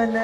ಮನ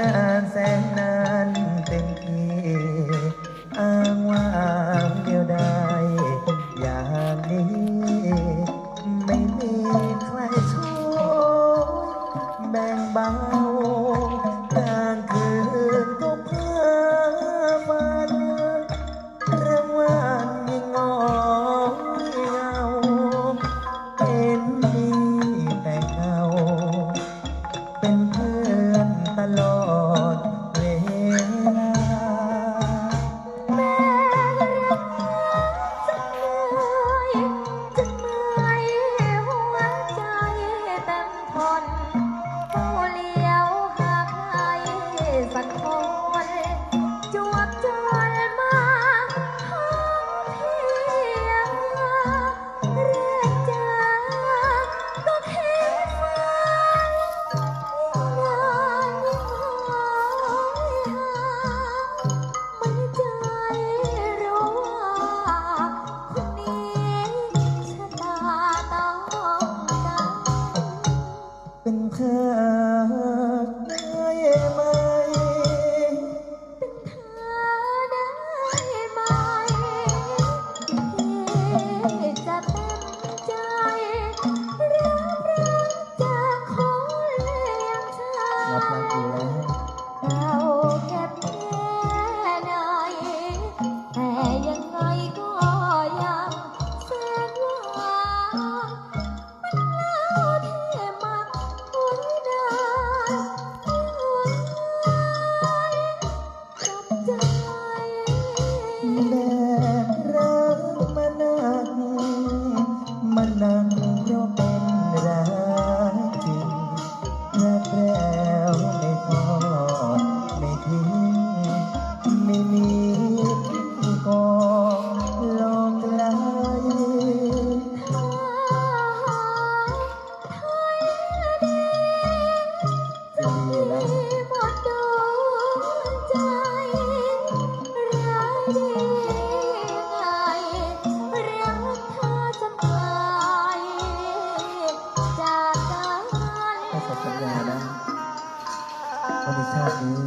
ว่าในชาตินี้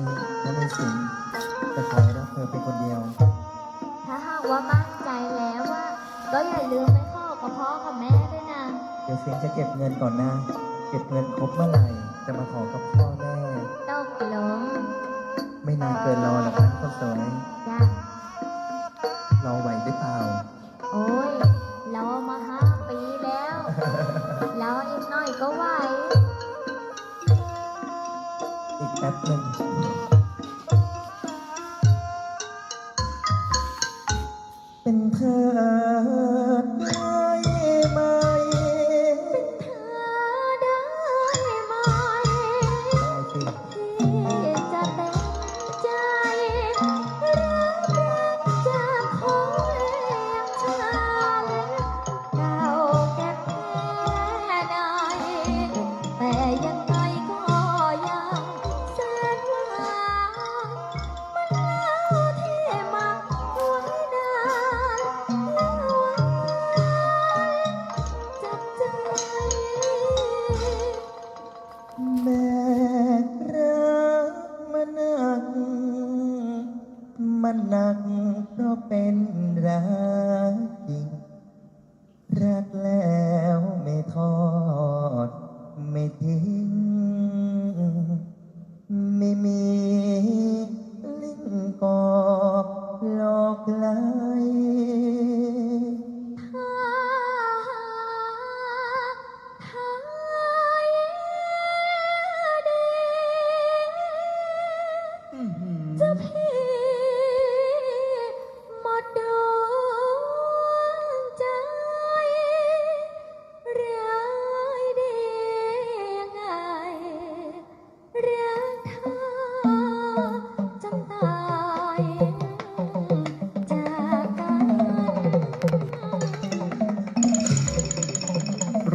และในสิ่งจะขอรับเธอเป็นคนเดียว ถ้าหากว่ามั่นใจแล้วว่า ก็อย่าลืมไปเข้ากับพ่อกับแม่ด้วยนะ เดี๋ยวเสียงจะเก็บเงินก่อนนะ เก็บเงินครบเมื่อไหร่จะมาขอกับพ่อแม่ตกลงไม่นานเกินรอหรอกนะคนสวยรอไหวหรือเปล่า โอ้ยรอมาห้าปีแล้ว รออีกหน่อยก็ไหว อีกแป๊บหนึ่งเป็นเธอ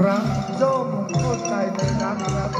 รักโจมเข้าใจนะครับ